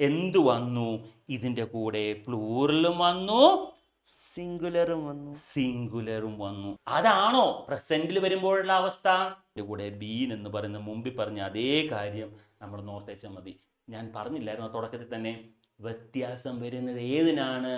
എന്തു വന്നു? ഇതിന്റെ കൂടെ പ്ലൂറലും വന്നു. സിംഗുലറും വന്നു. സിംഗുലറും വന്നു. അതാണോ? പ്രസന്റിൽ വരുമ്പോഴുള്ള അവസ്ഥ? ഇതിന്റെ കൂടെ ബീൻ എന്ന് പറയുന്ന മുമ്പിൽ പറഞ്ഞ അതേ കാര്യം നമ്മൾ നോർത്തേച്ചാൽ മതി. ഞാൻ പറഞ്ഞില്ലായിരുന്നു തുടക്കത്തിൽ തന്നെ. വ്യത്യാസം വരുന്നത് ഏതിനാണ്?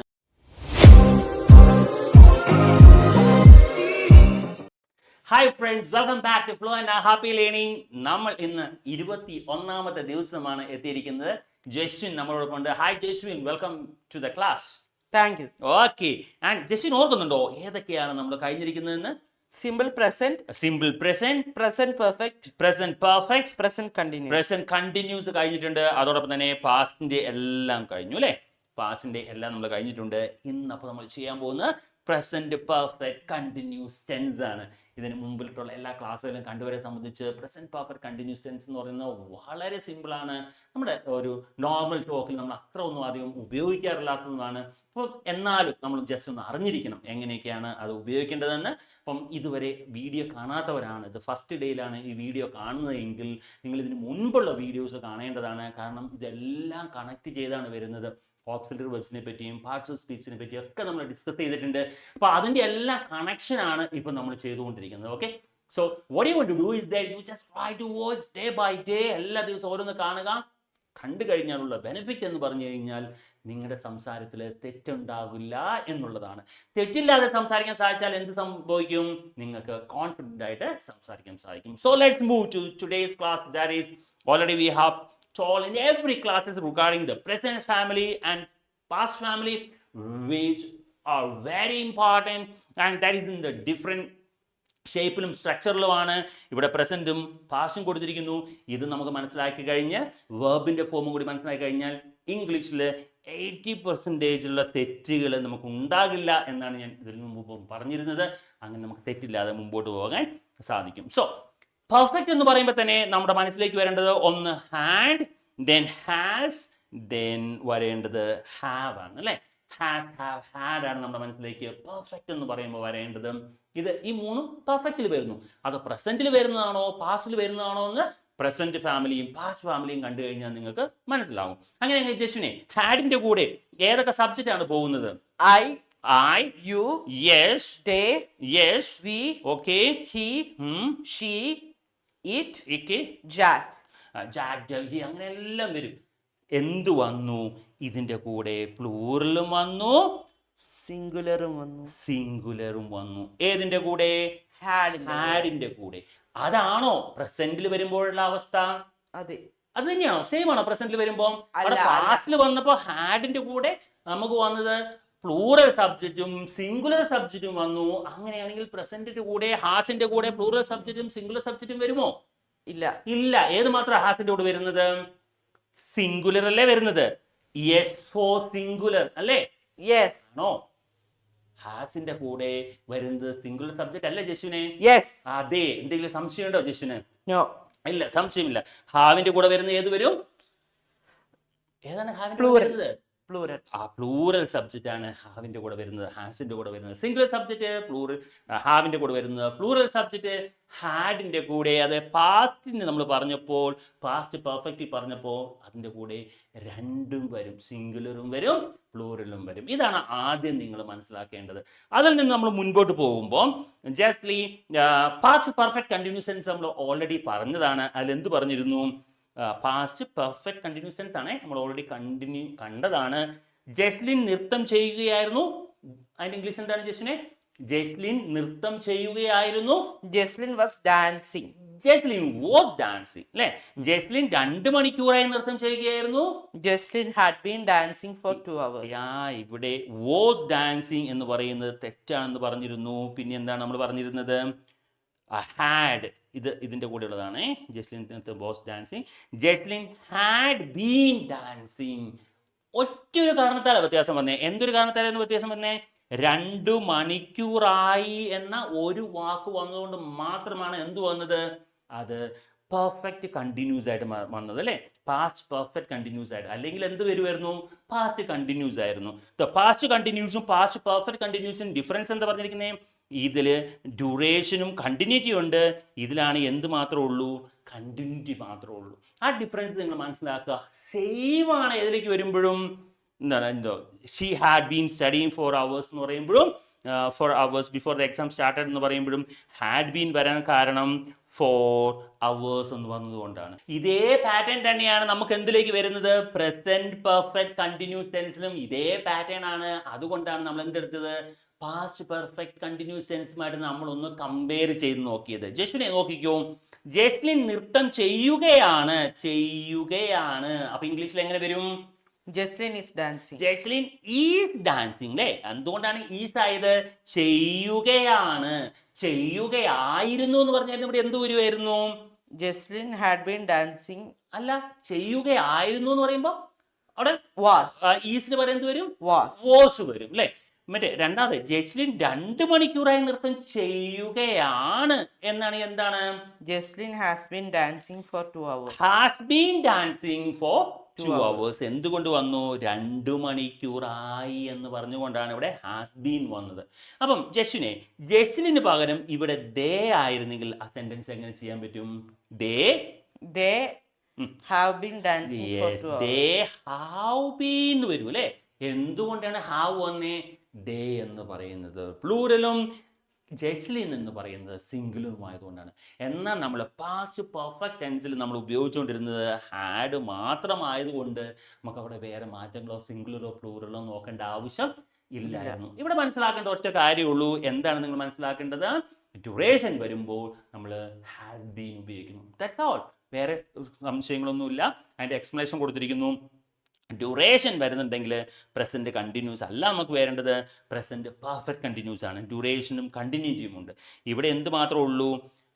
Hi friends welcome back to flow and happy learning നമ്മൾ ഇന്ന് ഇരുപത്തി ഒന്നാമത്തെ ദിവസമാണ് എത്തിയിരിക്കുന്നത്. ജസ്വിൻ നമ്മളോടൊപ്പം ഉണ്ട് hi Jaswin. Welcome to the class thank you okay and Jaswin ഓർക്കുന്നുണ്ടോ? ഏതൊക്കെയാണ് നമ്മൾ കഴിഞ്ഞിരിക്കുന്നതെന്ന്? Simple present simple present present perfect present perfect present continue present continuous കഴിഞ്ഞിട്ടുണ്ട്. അതോടൊപ്പം തന്നെ പാസ്റ്റിന്റെ എല്ലാം കഴിഞ്ഞു അല്ലേ? പാസ്റ്റിന്റെ എല്ലാം നമ്മൾ കഴിഞ്ഞിട്ടുണ്ട്. ഇന്ന് അപ്പോൾ നമ്മൾ ചെയ്യാൻ പോകുന്ന പ്രസന്റ് പെർഫെക്റ്റ് കണ്ടിന്യൂസ് ടെൻസ് ആണ്. ഇതിന് മുമ്പിലുള്ള എല്ലാ ക്ലാസ്സുകളും കണ്ടുവരെ സംബന്ധിച്ച് പ്രസന്റ് പെർഫെക്റ്റ് കണ്ടിന്യൂസ് ടെൻസ് എന്ന് പറയുന്നത് വളരെ സിമ്പിളാണ് നമ്മുടെ ഒരു നോർമൽ ടോക്കിൽ നമ്മൾ അത്ര ഒന്നും അധികം ഉപയോഗിക്കാറില്ലാത്തതാണ് അപ്പം എന്നാലും നമ്മൾ ജസ്റ്റ് ഒന്ന് അറിഞ്ഞിരിക്കണം എങ്ങനെയൊക്കെയാണ് അത് ഉപയോഗിക്കേണ്ടതെന്ന്. അപ്പം ഇതുവരെ വീഡിയോ കാണാത്തവരാണ്. ഇത് ഫസ്റ്റ് ഡേയിലാണ് ഈ വീഡിയോ കാണുന്നതെങ്കിൽ നിങ്ങൾ ഇതിന് മുൻപുള്ള വീഡിയോസ് കാണേണ്ടതാണ്. കാരണം ഇതെല്ലാം കണക്ട് ചെയ്താണ് വരുന്നത്. ഓക്സിലറി വെബ്സിനെ പറ്റിയും പാർട്സ് ഓഫ് സ്പീച്ചിനെ പറ്റിയും ഒക്കെ നമ്മൾ ഡിസ്കസ് ചെയ്തിട്ടുണ്ട്. അപ്പോൾ അതിന്റെ എല്ലാ കണക്ഷനാണ് ഇപ്പം നമ്മൾ ചെയ്തുകൊണ്ടിരിക്കുന്നത്. Okay so what you to do is that you just try to watch day by day എല്ലാ ദിവസവും ഓരോന്ന് കാണുക. കണ്ടു കഴിഞ്ഞാലുള്ള ബെനിഫിറ്റ് എന്ന് പറഞ്ഞു കഴിഞ്ഞാൽ നിങ്ങളുടെ സംസാരത്തിൽ തെറ്റുണ്ടാകില്ല എന്നുള്ളതാണ്. തെറ്റില്ലാതെ സംസാരിക്കാൻ സാധിച്ചാൽ എന്ത് സംഭവിക്കും? നിങ്ങൾക്ക് കോൺഫിഡന്റ് ആയിട്ട് സംസാരിക്കാൻ സാധിക്കും. So let's move to today's class that is already we have told in every classes regarding the present family and past family which are very important and that is in the different ഷേപ്പിലും സ്ട്രക്ചറിലുമാണ് ഇവിടെ പ്രസന്റും പാസ്റ്റും കൊടുത്തിരിക്കുന്നു. ഇത് നമുക്ക് മനസ്സിലാക്കി കഴിഞ്ഞ് വേർബിന്റെ ഫോമും കൂടി മനസ്സിലാക്കി കഴിഞ്ഞാൽ ഇംഗ്ലീഷിൽ എയ്റ്റി പെർസെന്റേജുള്ള തെറ്റുകൾ നമുക്ക് ഉണ്ടാകില്ല എന്നാണ് ഞാൻ ഇതിന് മുമ്പ് പറഞ്ഞിരുന്നത്. അങ്ങനെ നമുക്ക് തെറ്റില്ലാതെ മുമ്പോട്ട് പോകാൻ സാധിക്കും. സോ പെർഫെക്റ്റ് എന്ന് പറയുമ്പോൾ തന്നെ നമ്മുടെ മനസ്സിലേക്ക് വരേണ്ടത് ഒന്ന് ഹാഡ് ദെൻ ഹാസ് ദെൻ വരേണ്ടത് ഹാവ് ആണ് അല്ലേ? ഹാസ് ഹാവ് ഹാഡ് ആണ് നമ്മുടെ മനസ്സിലേക്ക് പെർഫെക്റ്റ് എന്ന് പറയുമ്പോൾ വരേണ്ടത്. ഇത് ഈ മൂന്നും പെർഫെക്റ്റിൽ വരുന്നു. അത് പ്രസന്റിൽ വരുന്നതാണോ പാസ്റ്റിൽ വരുന്നതാണോ എന്ന് പ്രസന്റ് ഫാമിലിയും പാസ്റ്റ് ഫാമിലിയും കണ്ടു കഴിഞ്ഞാൽ നിങ്ങൾക്ക് മനസ്സിലാകും അങ്ങനെ ജശുനെ ഹാഡിന്റെ കൂടെ ഏതൊക്കെ സബ്ജക്റ്റ് ആണ് പോകുന്നത്? I I you yes yes we okay he she it ഇക്ക് ജാക്ക് ജാക്ക് ഡൽഹി അങ്ങനെ എല്ലാം വരും. എന്തു വന്നു? ഇതിന്റെ കൂടെ പ്ലൂറലും വന്നു. സിംഗുലറും വന്നു. സിംഗുലറും വന്നു. ഏതിന്റെ കൂടെ? ഹാഡിന്റെ ഹാഡിന്റെ കൂടെ. അതാണോ പ്രസന്റിൽ വരുമ്പോഴുള്ള അവസ്ഥ? അതെ. അത് തന്നെയാണോ? സെയിം ആണോ പ്രസന്റിൽ വരുമ്പോൾ. പാസ്റ്റിൽ വന്നപ്പോൾ ഹാഡിന്റെ കൂടെ നമുക്ക് വന്നത് പ്ലൂറൽ സബ്ജക്റ്റും സിംഗുലർ സബ്ജക്റ്റും വന്നു. അങ്ങനെയാണെങ്കിൽ പ്രസന്റിന്റെ കൂടെ ഹാസിന്റെ കൂടെ പ്ലൂറൽ സബ്ജക്റ്റും സിംഗുലർ സബ്ജക്റ്റും വരുമോ? ഇല്ല. ഇല്ല. ഏത് മാത്രം ഹാസിന്റെ കൂടെ വരുന്നത്? സിംഗുലർ അല്ലേ വരുന്നത്? യെസ് ഫോർ സിംഗുലർ അല്ലേ? യെസ് ആണോ? ഹാസിന്റെ കൂടെ വരുന്നത് സിംഗുലർ സബ്ജക്റ്റ് അല്ലേ ജസ്വിനെ യെസ് അതെ. എന്തെങ്കിലും സംശയമുണ്ടോ ജസ്വിന് നോ ഇല്ല സംശയമില്ല. ഹാവിന്റെ കൂടെ വരുന്ന ഏത് വരും? ഏതാണ് ഹാവിന്റെ കൂടെ വരുന്നത്? പ്ലൂരൽ ആ പ്ലൂറൽ സബ്ജക്റ്റ് ആണ് ഹാവിന്റെ കൂടെ വരുന്നത് ഹാസിന്റെ കൂടെ വരുന്നത്. സിംഗിൾ സബ്ജക്റ്റ് പ്ലൂറൽ ഹാവിന്റെ കൂടെ വരുന്നത്. പ്ലൂറൽ സബ്ജക്റ്റ് ഹാഡിന്റെ കൂടെ അത് പാസ്റ്റിന് നമ്മൾ പറഞ്ഞപ്പോൾ പാസ്റ്റ് പെർഫെക്റ്റ് പറഞ്ഞപ്പോൾ അതിന്റെ കൂടെ രണ്ടും വരും. സിംഗുലറും വരും പ്ലൂറലും വരും. ഇതാണ് ആദ്യം നിങ്ങൾ മനസ്സിലാക്കേണ്ടത്. അതിൽ നിന്ന് നമ്മൾ മുൻപോട്ട് പോകുമ്പോൾ ജസ്റ്റ്ലി പാസ്റ്റ് പെർഫെക്റ്റ് കണ്ടിന്യൂസൻസ് നമ്മൾ ഓൾറെഡി പറഞ്ഞതാണ്. അതിൽ എന്ത് പറഞ്ഞിരുന്നു? പാസ്റ്റ് പെർഫെക്റ്റ് കണ്ടിന്യൂസ് ടെൻസ് ആണ്. നമ്മൾ ഓൾറെഡി കണ്ടിന്യൂ കണ്ടതാണ്. ജസ്ലിൻ നൃത്തം ചെയ്യുകയായിരുന്നു. അതിന്റെ ഇംഗ്ലീഷ് എന്താണ് ജസ്ലിനെ? ജസ്ലിൻ നൃത്തം ചെയ്യുകയായിരുന്നു. Jaslin was dancing Jaslin was dancing അല്ലെ? ജസ്ലിൻ രണ്ട് മണിക്കൂറായി നൃത്തം ചെയ്യുകയായിരുന്നു. Jaslin had been dancing for two hours yeah ഇവിടെ വാസ് ഡാൻസിങ് എന്ന് പറയുന്നത് തെറ്റാണെന്ന് പറഞ്ഞിരുന്നു. പിന്നെ എന്താണ് നമ്മൾ പറഞ്ഞിരുന്നത്? ഹാഡ് ഇത് ഇതിന്റെ കൂടെ ഉള്ളതാണ് Jaslin was dancing Jaslin had been dancing ഒറ്റൊരു കാരണത്താലാണ് വ്യത്യാസം വന്നേ. എന്തൊരു കാരണത്താലായിരുന്നു വ്യത്യാസം വന്നേ? രണ്ടു മണിക്കൂറായി എന്ന ഒരു വാക്ക് വന്നതുകൊണ്ട് മാത്രമാണ് എന്ത് വന്നത്? അത് പെർഫെക്റ്റ് കണ്ടിന്യൂസ് ആയിട്ട് വന്നത് അല്ലേ? പാസ്റ്റ് പെർഫെക്റ്റ് കണ്ടിന്യൂസ് ആയിട്ട്. അല്ലെങ്കിൽ എന്ത് വരുമായിരുന്നു പാസ്റ്റ് കണ്ടിന്യൂസ് ആയിരുന്നു. പാസ്റ്റ് കണ്ടിന്യൂസും പാസ്റ്റ് പെർഫെക്റ്റ് കണ്ടിന്യൂസും ഡിഫറൻസ് എന്താ പറഞ്ഞിരിക്കുന്നത് ഇതിൽ ഡ്യൂറേഷനും കണ്ടിന്യൂറ്റി ഉണ്ട്. ഇതിലാണ് എന്ത് മാത്രമേ ഉള്ളൂ? കണ്ടിന്യൂറ്റി മാത്രമേ ഉള്ളൂ. ആ ഡിഫറൻസ് നിങ്ങൾ മനസ്സിലാക്കുക. സെയിം ആണ് ഏതിലേക്ക് വരുമ്പോഴും എന്താണ് എന്തോ she had been studying for hours എന്ന് പറയുമ്പോഴും for hours before the exam started എന്ന് പറയുമ്പോഴും ഹാഡ് ബീൻ വരാൻ കാരണം ഫോർ അവേഴ്സ് എന്ന് പറഞ്ഞതുകൊണ്ടാണ് ഇതേ പാറ്റേൺ തന്നെയാണ് നമുക്ക് എന്തിലേക്ക് വരുന്നത്? പ്രസന്റ് പെർഫെക്റ്റ് കണ്ടിന്യൂസ് ടെൻസിലും ഇതേ പാറ്റേൺ ആണ്. അതുകൊണ്ടാണ് നമ്മൾ എന്തെടുത്തത്? പാസ്റ്റ് പെർഫെക്റ്റ് കണ്ടിന്യൂസ് ടെൻസുമായിട്ട് നമ്മൾ ഒന്ന് കമ്പയർ ചെയ്ത് നോക്കിയത്. ജസ്വിനെ നോക്കിക്കോ. ജസ്ലിൻ നൃത്തം ചെയ്യുകയാണ്. ചെയ്യുകയാണ്. അപ്പൊ ഇംഗ്ലീഷിൽ എങ്ങനെ വരും? Jaslin is dancing Jaslin is dancing അല്ലേ എന്തുകൊണ്ടാണ് ഈസ് ആയത്? ചെയ്യുകയാണ്. ചെയ്യുകയായിരുന്നു എന്ന് പറഞ്ഞാൽ ഇവിടെ എന്ത് വരുമായിരുന്നു ജസ്ലിൻ ഹാഡ് ബീൻ ഡാൻസിങ് അല്ല ചെയ്യുകയായിരുന്നു എന്ന് പറയുമ്പോൾ അവിടെ വാസ് ഈസിന് പറയാൻ എന്ത് വരും? വാസ് വാസ് വരും അല്ലേ മറ്റേ രണ്ടാമത് ജസ്ലിൻ രണ്ട് മണിക്കൂറായി നൃത്തം ചെയ്യുകയാണ് എന്നാണ് എന്താണ്? Jaslin has been dancing for two hours has been dancing for two. Hours എന്തുകൊണ്ട് വന്നു? രണ്ടു മണിക്കൂറായി എന്ന് പറഞ്ഞുകൊണ്ടാണ് ഇവിടെ ഹാസ് ബീൻ വന്നത്. അപ്പം ജസ്ലിനെ ജസ്ലിന് പകരം ഇവിടെ ദേ ആയിരുന്നെങ്കിൽ ആ സെന്റൻസ് എങ്ങനെ ചെയ്യാൻ പറ്റും? They. They have been dancing they have been വരും അല്ലേ? എന്തുകൊണ്ടാണ് ഹാവ് വന്നേ? ദേ എന്ന് പറയുന്നത്. പ്ലൂരലും ജെസ്ലിൻ എന്ന് പറയുന്നത് സിംഗുലറും ആയതുകൊണ്ടാണ് എന്നാൽ നമ്മൾ പാസ്റ്റ് പെർഫെക്റ്റ് ടെൻസിൽ നമ്മൾ ഉപയോഗിച്ചുകൊണ്ടിരുന്നത് ഹാഡ് മാത്രമായതുകൊണ്ട് നമുക്ക് അവിടെ വേറെ മാറ്റങ്ങളോ സിംഗുലറോ പ്ലൂറലോ നോക്കേണ്ട ആവശ്യം ഇല്ലായിരുന്നു. ഇവിടെ മനസ്സിലാക്കേണ്ട ഒറ്റ കാര്യമുള്ളൂ. എന്താണ് നിങ്ങൾ മനസ്സിലാക്കേണ്ടത്? ഡ്യൂറേഷൻ വരുമ്പോൾ നമ്മൾ ഹാസ് ബീൻ ഉപയോഗിക്കുന്നു. ദാറ്റ്സ് ഓൾ വേറെ സംശയങ്ങളൊന്നുമില്ല. അതിന്റെ എക്സ്പ്ലനേഷൻ കൊടുത്തിരിക്കുന്നു. ഡ്യൂറേഷൻ വരുന്നുണ്ടെങ്കിൽ പ്രസന്റ് കണ്ടിന്യൂസ് അല്ല നമുക്ക് വരേണ്ടത്. പ്രസന്റ് പെർഫെക്റ്റ് കണ്ടിന്യൂസ് ആണ്. ഡ്യൂറേഷനും കണ്ടിന്യൂറ്റിയും ഉണ്ട്. ഇവിടെ എന്ത് മാത്രമേ ഉള്ളൂ?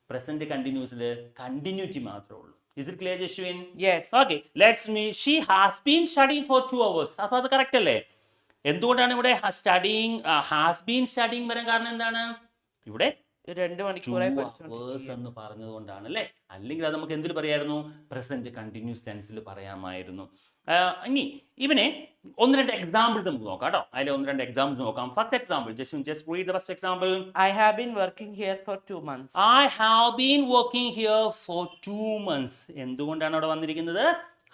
പ്രസന്റ് കണ്ടിന്യൂസിൽ കണ്ടിന്യൂറ്റി മാത്രമേ ഉള്ളൂ. Is it clear Jaswin Yes. Okay let's me she has been studying for two hours അപ്പോൾ അത് കറക്റ്റ് അല്ലേ? എന്തുകൊണ്ടാണ് ഇവിടെ സ്റ്റഡിങ് ഹാസ് ബീൻ സ്റ്റഡിങ് വരാൻ കാരണം എന്താണ്? ഇവിടെ രണ്ട് മണിക്കൂറായി. എന്ന് പറഞ്ഞതുകൊണ്ടാണ് അല്ലേ അല്ലെങ്കിൽ അത് നമുക്ക് എന്തിൽ പറയായിരുന്നു? പ്രസന്റ് കണ്ടിന്യൂസ് ടെൻസിൽ പറയാമായിരുന്നു. ഇനി ഇവനെ ഒന്ന് രണ്ട് എക്സാമ്പിൾസ് നമുക്ക് നോക്കാം കേട്ടോ. അതിൽ ഒന്ന് രണ്ട് എക്സാമ്പിൾസ് നോക്കാം. First example just just read the first example I have been working here for two months I have been working here for two months എന്തുകൊണ്ടാണ് അവിടെ വന്നിരിക്കുന്നത്?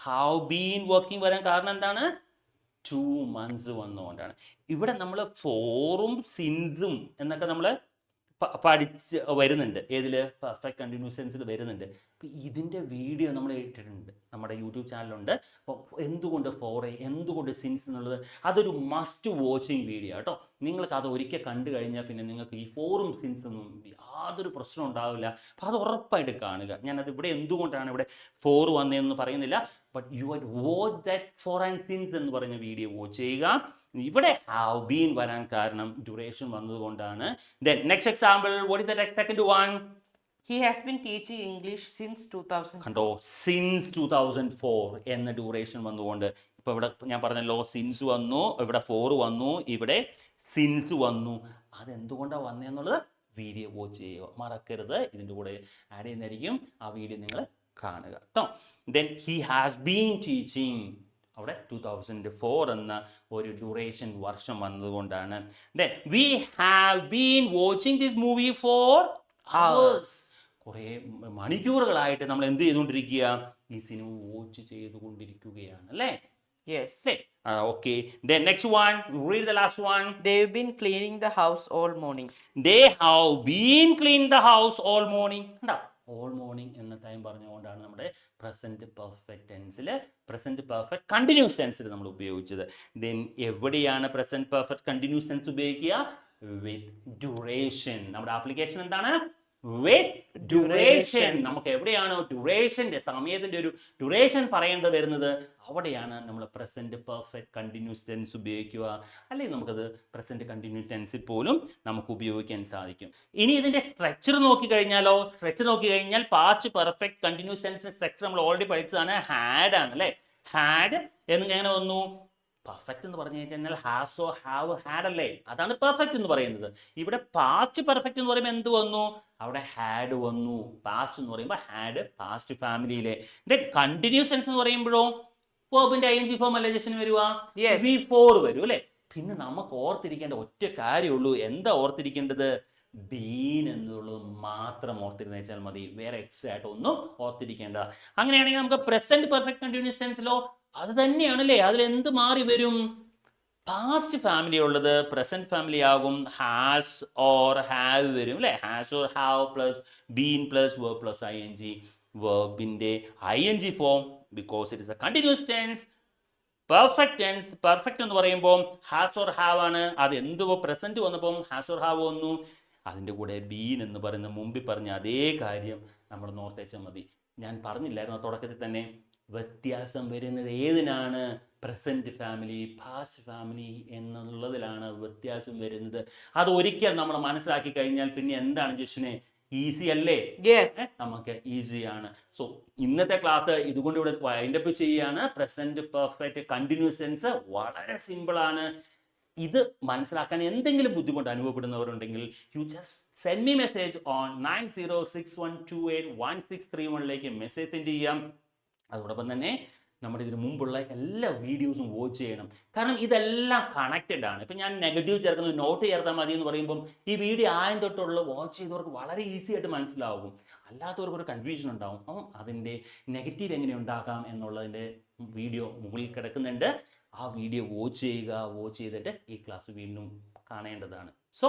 ഹാവ് ബീൻ വർക്കിംഗ് വരാൻ കാരണം എന്താണ്? ടു മന്ത്സ് വന്നുകൊണ്ടാണ് ഇവിടെ നമ്മൾ ഫോറും സിൻസും എന്നൊക്കെ നമ്മൾ പഠിച്ച് വരുന്നുണ്ട്. ഏതിൽ പെർഫെക്റ്റ് കണ്ടിന്യൂസ് സെൻസിൽ വരുന്നുണ്ട്. അപ്പം ഇതിന്റെ വീഡിയോ നമ്മൾ ഇട്ടിട്ടുണ്ട്. നമ്മുടെ യൂട്യൂബ് ചാനലുണ്ട് അപ്പോൾ എന്തുകൊണ്ട് ഫോറ് എന്തുകൊണ്ട് സിൻസ് എന്നുള്ളത് അതൊരു മസ്റ്റ് വാച്ചിങ് വീഡിയോ കേട്ടോ നിങ്ങൾക്ക് അത് ഒരിക്കൽ കണ്ടു കഴിഞ്ഞാൽ പിന്നെ നിങ്ങൾക്ക് ഈ ഫോറും സിൻസ് ഒന്നും യാതൊരു പ്രശ്നം ഉണ്ടാവില്ല. അപ്പോൾ അത് ഉറപ്പായിട്ട് കാണുക. ഞാനത് ഇവിടെ എന്തുകൊണ്ടാണ് ഇവിടെ ഫോർ വന്നതെന്ന് പറയുന്നില്ല. But you are watch that for and since എന്ന് പറഞ്ഞ വീഡിയോ വാച്ച് ചെയ്യുക. ഇവിടെ ഹാവ് ബീൻ വരാൻ കാരണം ഡ്യൂറേഷൻ വന്നതുകൊണ്ടാണ്. Then next example what is the next second one He has been teaching English since 2000. കണ്ടോ? സിൻസ് ടു തൗസൻഡ് ഫോർ എന്ന duration വന്നുകൊണ്ട്. ഇപ്പോൾ ഇവിടെ ഞാൻ പറഞ്ഞല്ലോ സിൻസ് വന്നു ഇവിടെ ഫോർ വന്നു ഇവിടെ സിൻസ് വന്നു. അതെന്തുകൊണ്ടാണ് വന്നതെന്നുള്ളത് വീഡിയോ വാച്ച് ചെയ്യുക. മറക്കരുത്. ഇതിന്റെ കൂടെ ആഡ് ചെയ്യുന്നതായിരിക്കും. ആ വീഡിയോ നിങ്ങൾ കാണുക. കേട്ടോ then he has been teaching അവിടെ ടു തൗസൻഡ് ഫോർ എന്ന ഒരു ഡ്യൂറേഷൻ വർഷം വന്നതുകൊണ്ടാണ് then we have been watching this movie for hours കുറേ മണിക്കൂറുകളായിട്ട് നമ്മൾ എന്ത് ചെയ്തുകൊണ്ടിരിക്കുക ഈ സിനിമ വാച്ച് ചെയ്തുകൊണ്ടിരിക്കുകയാണ് അല്ലേ Yes. അല്ലേ okay then next read the last one. They They've been cleaning the house all morning. They have been cleaning the house all morning. കണ്ടോ ഓൾ മോർണിംഗ് എന്ന ടൈം പറഞ്ഞുകൊണ്ടാണ് നമ്മുടെ പ്രസന്റ് പെർഫെക്റ്റ് ടെൻസിൽ present perfect continuous ടെൻസിൽ നമ്മൾ ഉപയോഗിച്ചത്. Then എവിടെയാണ് present perfect continuous tense ഉപയോഗിക്കുക? വിത്ത് ഡ്യൂറേഷൻ നമ്മുടെ ആപ്ലിക്കേഷൻ എന്താണ്? വിത്ത് ഡ്യൂറേഷൻ നമുക്ക് എവിടെയാണോ ഡ്യൂറേഷന്റെ സമയത്തിന്റെ ഒരു ഡ്യൂറേഷൻ പറയേണ്ടത് വരുന്നത്? അവിടെയാണ് നമ്മൾ പ്രസന്റ് പെർഫെക്റ്റ് കണ്ടിന്യൂസ് ടെൻസ് ഉപയോഗിക്കുക. അല്ലെങ്കിൽ നമുക്കത് പ്രസന്റ് കണ്ടിന്യൂസ് ടെൻസിൽ പോലും നമുക്ക് ഉപയോഗിക്കാൻ സാധിക്കും. ഇനി ഇതിന്റെ സ്ട്രക്ചർ നോക്കി കഴിഞ്ഞാലോ സ്ട്രക്ചർ നോക്കി കഴിഞ്ഞാൽ പാസ്റ്റ് പെർഫെക്റ്റ് കണ്ടിന്യൂസ് ടെൻസിന്റെ സ്ട്രക്ചർ നമ്മൾ ഓൾറെഡി പഠിച്ചതാണ്. ഹാഡ് ആണ് അല്ലേ ഹാഡ് എന്ന് എങ്ങനെ വന്നു. പെർഫെക്റ്റ് എന്ന് പറഞ്ഞു കഴിഞ്ഞാൽ ഹാസോ ഹാവ് ഹാഡ് അല്ലേ? അതാണ് പെർഫെക്റ്റ് എന്ന് പറയുന്നത്. ഇവിടെ പാസ്റ്റ് പെർഫെക്റ്റ് എന്ന് പറയുമ്പോൾ എന്ത് വന്നു? അവിടെ ഹാഡ് വന്നു. പാസ്റ്റ് എന്ന് പറയുമ്പോൾ ഹാഡ് പാസ്റ്റ് ഫാമിലിയിലെ ദെൻ കണ്ടിന്യൂസ് സെൻസ് എന്ന് പറയുമ്പോഴോ? വേർബിന്റെ ഐ എൻ ജി ഫോം അല്ലേ ജസ്റ്റിന് വരുക. വി ഫോർ വരും അല്ലേ? പിന്നെ നമുക്ക് ഓർത്തിരിക്കേണ്ട ഒറ്റ കാര്യമുള്ളൂ. എന്താ ഓർത്തിരിക്കേണ്ടത്? ബീൻ എന്നുള്ളത് മാത്രം ഓർത്തിരുന്ന് വെച്ചാൽ മതി. വേറെ എക്സ്ട്രാ ആയിട്ട് ഒന്നും ഓർത്തിരിക്കേണ്ട. അങ്ങനെയാണെങ്കിൽ നമുക്ക് പ്രസന്റ് പെർഫെക്റ്റ് കണ്ടിന്യൂസ് ടെൻസിലോ അത് തന്നെയാണല്ലേ? അതിലെന്ത് മാറി വരും? പാസ്റ്റ് ഫാമിലി ഉള്ളത് പ്രസന്റ് ഫാമിലി ആകും. ഹാസ് ഓർ ഹാവ് വരും അല്ലേ? Has or have plus been plus verb plus I N G വേർബിന്റെ I N G form because it is a continuous tense perfect tense perfect എന്ന് പറയുമ്പോൾ has or have ആണ്. അത് എന്തുവോ present വന്നപ്പം has or have വന്നു. അതിന്റെ കൂടെ been എന്ന് പറയുന്ന മുമ്പിൽ പറഞ്ഞ അതേ കാര്യം നമ്മൾ നോർത്തേച്ചാൽ മതി. ഞാൻ പറഞ്ഞില്ലായിരുന്നു തുടക്കത്തിൽ തന്നെ. വ്യത്യാസം വരുന്നത് ഏതിനാണ്? പ്രസന്റ് ഫാമിലി പാസ്റ്റ് ഫാമിലി എന്നുള്ളതിലാണ് വ്യത്യാസം വരുന്നത്. അത് ഒരിക്കൽ നമ്മൾ മനസ്സിലാക്കി കഴിഞ്ഞാൽ പിന്നെ എന്താണ് ജിഷിനെ? ഈസി അല്ലേ. നമുക്ക് ഈസിയാണ് സോ ഇന്നത്തെ ക്ലാസ് ഇതുകൊണ്ട് ഇവിടെ വൈൻഡ് അപ്പ് ചെയ്യാണ് പ്രസന്റ് പെർഫെക്റ്റ് കണ്ടിന്യൂസ് സെൻസ് വളരെ സിമ്പിൾ ആണ്. ഇത് മനസ്സിലാക്കാൻ എന്തെങ്കിലും ബുദ്ധിമുട്ട് അനുഭവപ്പെടുന്നവരുണ്ടെങ്കിൽ you just send me message on nine zero six one two eight one six three വണ്ണിലേക്ക് മെസ്സേജ് സെൻഡ് ചെയ്യാം. അതോടൊപ്പം തന്നെ നമ്മുടെ ഇതിന് മുമ്പുള്ള എല്ലാ വീഡിയോസും വാച്ച് ചെയ്യണം. കാരണം ഇതെല്ലാം കണക്റ്റഡ് ആണ്. ഇപ്പം ഞാൻ നെഗറ്റീവ് ചേർക്കുന്നത് നോട്ട് ചേർത്താൽ മതി എന്ന് പറയുമ്പം ഈ വീഡിയോ ആയം തൊട്ടുള്ള വാച്ച് ചെയ്തവർക്ക് വളരെ ഈസി ആയിട്ട് മനസ്സിലാവും. അല്ലാത്തവർക്ക് ഒരു കൺഫ്യൂഷൻ ഉണ്ടാവും. അപ്പം അതിന്റെ നെഗറ്റീവ് എങ്ങനെ ഉണ്ടാക്കാം എന്നുള്ളതിന്റെ വീഡിയോ മുകളിൽ കിടക്കുന്നുണ്ട്. ആ വീഡിയോ വാച്ച് ചെയ്യുക വാച്ച് ചെയ്തിട്ട് ഈ ക്ലാസ് വീണ്ടും കാണേണ്ടതാണ്. So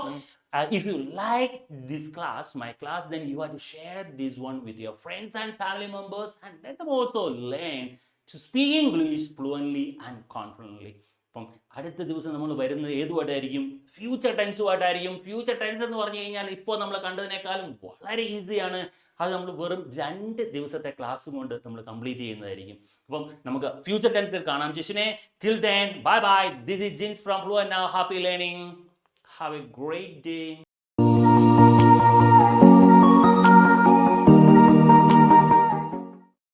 if you like this class, my class, then you have to share this one with your friends and family members and let them also learn to speak English fluently and confidently. അപ്പം അടുത്ത ദിവസം നമ്മൾ വരുന്നത് ഏതുമായിട്ടായിരിക്കും future ടെൻസുമായിട്ടായിരിക്കും future tense എന്ന് പറഞ്ഞു കഴിഞ്ഞാൽ ഇപ്പോൾ നമ്മൾ കണ്ടതിനേക്കാളും വളരെ ഈസിയാണ് അത് നമ്മൾ വെറും രണ്ട് ദിവസത്തെ ക്ലാസ് കൊണ്ട് നമ്മൾ കംപ്ലീറ്റ് ചെയ്യുന്നതായിരിക്കും. അപ്പം നമുക്ക് ഫ്യൂച്ചർ ടെൻസിൽ കാണാം. ജിഷിനെ till then bye bye this is Jins from flow and happy learning have a great day